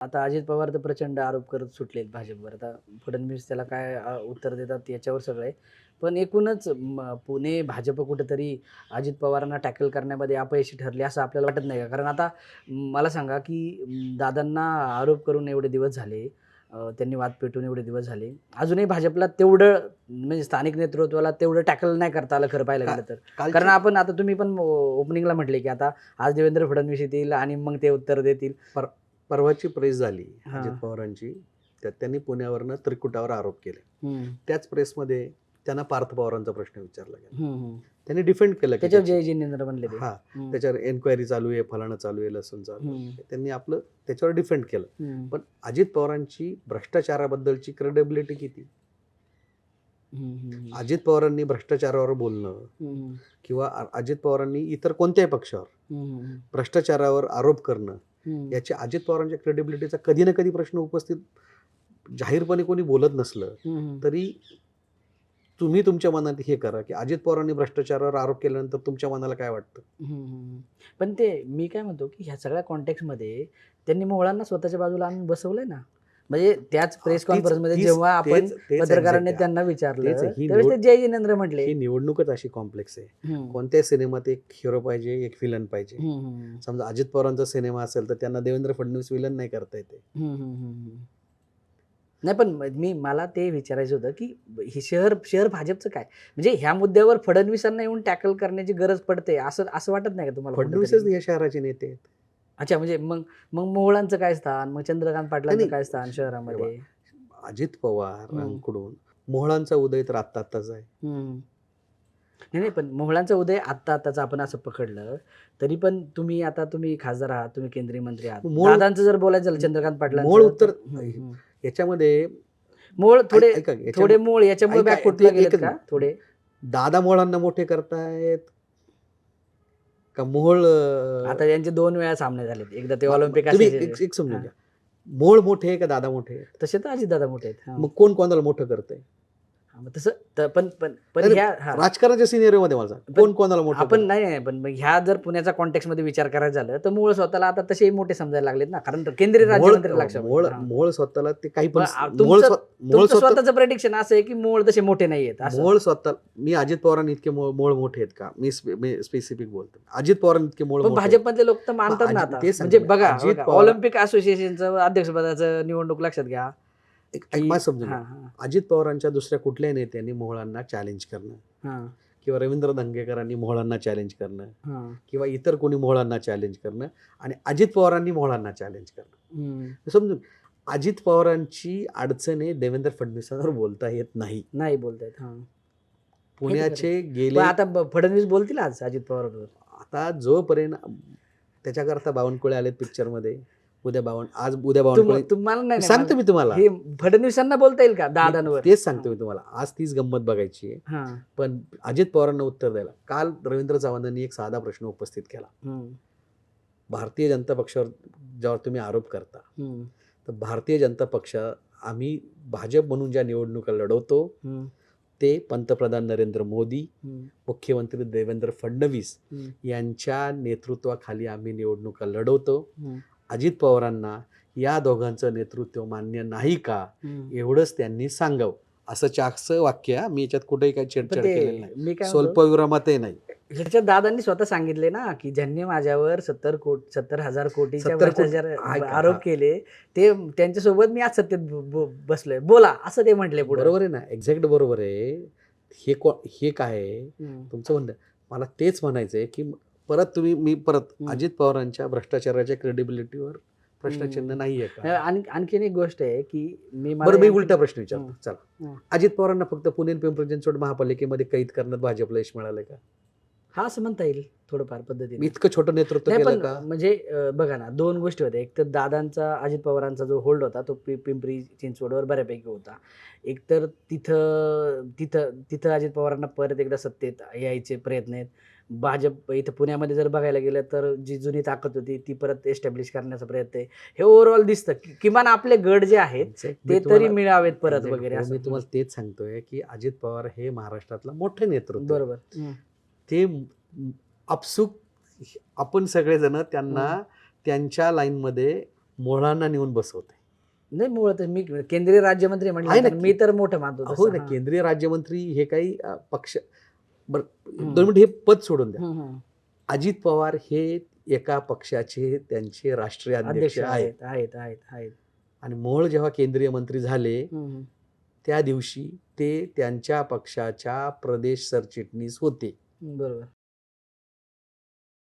आता अजित पवार तर प्रचंड आरोप करत सुटलेत भाजपवर. आता फडणवीस त्याला काय अ, उत्तर देतात याच्यावर सगळं आहे. पण एकूणच म, पुणे भाजप कुठेतरी अजित पवारांना टॅकल करण्यामध्ये अपयशी ठरले असं आपल्याला वाटत नाही का? कारण आता म, मला सांगा की म, दादांना आरोप करून एवढे दिवस झाले अ, त्यांनी वाद पेटून एवढे दिवस झाले. अजूनही भाजपला तेवढं म्हणजे स्थानिक नेतृत्वाला तेवढं टॅकल नाही करता आलं खरं पाहायला गेलं तर. कालची- कारण आपण आता तुम्ही पण ओपनिंगला म्हटले की आता आज देवेंद्र फडणवीस येतील आणि मग ते उत्तर देतील. परवाची प्रेस झाली हा. अजित पवारांची त्यात त्यांनी पुण्यावरनं त्रिकुटावर आरोप केले. हम्म, त्याच प्रेसमध्ये त्यांना पार्थ पवारांचा प्रश्न विचारला गेला. हम्म, हम्म. त्यांनी डिफेंड केलं की त्याच्यावर त्याची- जय जिनेंद्र ते. हा. हम्म, त्याच्यावर एन्क्वायरी चालू आहे फलाणं चालू आहे लसूण चालू आहे. हम्म, त्यांनी आपलं त्याच्यावर डिफेंड केलं. हम्म, पण अजित पवारांची भ्रष्टाचाराबद्दलची क्रेडिबिलिटी किती? हम्म, हम्म, अजित पवारांनी भ्रष्टाचारावर बोलणं हम्म, किंवा अ- अजित पवारांनी इतर कोणत्याही पक्षावर हम्म, भ्रष्टाचारावर आरोप करणं याची अजित पवारांच्या क्रेडिबिलिटीचा कधी ना कधी प्रश्न उपस्थित जाहीरपणे कोणी बोलत नसलं तरी तुम्ही तुमच्या मनात हे करा की अजित पवारांनी भ्रष्टाचारावर आरोप केल्यानंतर तुमच्या मनाला काय वाटतं. पण ते मी काय म्हणतो की ह्या सगळ्या कॉन्टॅक्टमध्ये त्यांनी मोहळांना स्वतःच्या बाजूला आणून बसवलंय ना. म्हणजे त्याच प्रेस कॉन्फरन्समध्ये तीच- जेव्हा आपण पत्रकारांनी. त्यांना विचारलं ते जय जिनेंद्र म्हटले. ही निवडणूकच अशी कॉम्प्लेक्स आहे. कोणत्याही सिनेमात एक हिरो पाहिजे एक विलन पाहिजे. समजा अजित पवारांचा सिनेमा असेल तर त्यांना देवेंद्र फडणवीस विलन नाही करता येते. नाही पण म- मला ते विचारायचं होतं की हे शहर शहर भाजपचं काय? म्हणजे ह्या मुद्द्यावर फडणवीसांना येऊन टॅकल करण्याची गरज पडते असं असं वाटत नाही का तुम्हाला फडणवीसच? या शहराचे नेते आहेत. अच्छा म्हणजे मग मग मोहळांचं काय स्थान मग चंद्रकांत पाटलांचं काय स्थान शहरामध्ये अजित पवार हम्म. कडून मोहळांचा उदय तर आत्ता आत्ताच आहे. नाही नाही पण मोहळांचा उदय आत्ता आत्ताचा आपण असं पकडलं तरी पण तुम्ही आता तुम्ही खासदार आहात तुम्ही केंद्रीय मंत्री आहात दादांचं जर बोलायचं झालं चंद्रकांत पाटलांचं मूळ उत्तर-. याच्यामध्ये मूळ थोडे थोडे मूळ याच्यामुळे. थोडे दादा मोहळांना मोठे करतायत का मोहोळ आता यांचे दोन वेळा सामने झालेत एकदा ते ऑलिम्पिक. एक समजून. घ्या मोळ मोठे का दादा मोठे तसे तर अजित दादा मोठे आहेत. मग कोण कोणाला मोठं करतंय मग तसं त- पण पण पण नाही, ह्या हा. राजकारणाच्या सिनेरिओ मध्ये मला सांग. पण कोण कोणाला मोठं आपण नाही नाही पण मग ह्या जर पुण्याच्या कॉन्टेक्स्टमध्ये विचार करायचा झालं तर मूळ स्वतःला आता तसेही मोठे समजायला लागलेत ना कारण केंद्रीय? राज्यमंत्री मोळ- लक्षात मोळ हा. मोळ स्वतःला ते काही पण मग आ- मोळ तुमचं- स्व- मोळ तुमचं स्वतः स्वतःचं प्रेडिक्शन असं आहे की मूळ तसे मोठे नाहीयेत असं मोळ स्वतः मी अजित पवारांनी इतके मोळ मोळ मोठे आहेत का मी स्पेसिफिक बोलतो अजित पवारांनी इतके मोळ पण मोठे आहेत. भाजपमधले लोक तर मानतात ना अजित- आता तेच म्हणजे सांगतो मी. बघा अजित बघा, पवार- ऑलिम्पिक असोसिएशनचं अध्यक्षपदाचं निवडणूक लक्षात घ्या एक- माझं समजून अजित पवारांच्या दुसऱ्या कुठल्याही नेत्यांनी मोहळांना चॅलेंज करणं. हा, किंवा रवींद्र धंगेकरांनी मोहळांना चॅलेंज करणं. हा. किंवा इतर कोणी मोहळांना चॅलेंज करणं. आणि अजित पवारांनी मोहळांना चॅलेंज करणं. समजून अजित पवारांची अडचण देवेंद्र फडणवीसांवर बोलता येत नाही. नाही बोलतायत हा. पुण्याचे गेले आता फडणवीस बोलतील आज अजित पवार बरोबर आता जोपर्यंत त्याच्याकरता बावनकुळे आलेत पिक्चरमध्ये. उद्या बावन आज उद्या बावनकुळे. तुम्हाला नाही सांगतो मी तुम्हाला. हे फडणवीसांना बोलता येईल का? दादांवर? तेच सांगतो मी तुम्हाला. आज तीच गंमत बघायची आहे. हा. पण अजित पवारांना उत्तर द्यायला. काल रवींद्र चव्हाणांनी एक साधा प्रश्न उपस्थित केला. भारतीय जनता पक्षावर ज्यावर तुम्ही आरोप करता तर भारतीय जनता पक्ष आम्ही भाजप म्हणून ज्या निवडणुका लढवतो ते पंतप्रधान नरेंद्र मोदी मुख्यमंत्री देवेंद्र फडणवीस यांच्या नेतृत्वाखाली आम्ही निवडणुका लढवतो. अजित पवारांना या दोघांचं नेतृत्व मान्य नाही का. एवढंच त्यांनी सांगावं. असं चाकसं वाक्य. मी याच्यात कुठेही काही छेडछाड केलेलं नाही. स्वल्पविरामातही नाही. ह्याच्यात दादांनी स्वतः सांगितले ना की ज्यांनी माझ्यावर सत्तर कोट सत्तर हजार कोटीच्या 70 कोटी- भ्रष्टाचार ऐका, आरोप. केले ते त्यांच्यासोबत मी आज सत्तेत बसलोय. बोला असं ते म्हटले पुढे. बरोबर आहे ना? एक्झॅक्ट बरोबर आहे. हे को हे काय तुमचं म्हणणं. मला तेच म्हणायचं आहे की परत तुम्ही मी परत. अजित पवारांच्या भ्रष्टाचाराच्या क्रेडिबिलिटीवर प्रश्नचिन्ह का आणि आणखीन एक गोष्ट आहे की मी मला बरं मी उलटा प्रश्न विचारतो. चला. अजित पवारांना फक्त पुणे आणि पिंपरी चिंचवड महापालिकेमध्ये कैद करण्यात भाजपला यश मिळालंय का हा असं म्हणता येईल थोडंफार पद्धतीने इतकं छोटं नेतृत्व नाही केलं पण का म्हणजे अं, बघा ना दोन गोष्टी होत्या एक तर दादांचा अजित पवारांचा जो होल्ड होता तो पि- पिंपरी चिंचवडवर बऱ्यापैकी होता एक तर तिथं तिथं तिथं अजित पवारांना परत एकदा सत्तेत यायचे प्रयत्न आहेत भाजप इथं पुण्यामध्ये जर बघायला गेलं तर जी जुनी ताकद होती ती परत एस्टॅब्लिश करण्याचा प्रयत्न आहे हे ओव्हरऑल दिसतं कि- किमान आपले गड जे आहेत Exact. ते तरी तुम्हाला- मिळावेत परत Exact. वगैरे हो, असं मी तुम्हाला तेच सांगतोय की अजित पवार हे महाराष्ट्रातलं मोठे नेतृत्व आहे. बरोबर. ते आपसुक आपण सगळेजण त्यांना त्यांच्या लाईनमध्ये मुळांना नेऊन बसवते नाही मुळात मी केंद्रीय राज्यमंत्री तर मी तर मोठं मानतो हो. ना. केंद्रीय राज्यमंत्री हे काही पक्ष बर. दोन मिनिट हे पद सोडून द्या. अजित पवार हे एका पक्षाचे त्यांचे राष्ट्रीय अध्यक्ष आहेत आहेत आहेत आहेत आणि मोहोळ जेव्हा केंद्रीय मंत्री झाले. त्या दिवशी ते त्यांच्या पक्षाच्या प्रदेश सरचिटणीस होते बरोबर.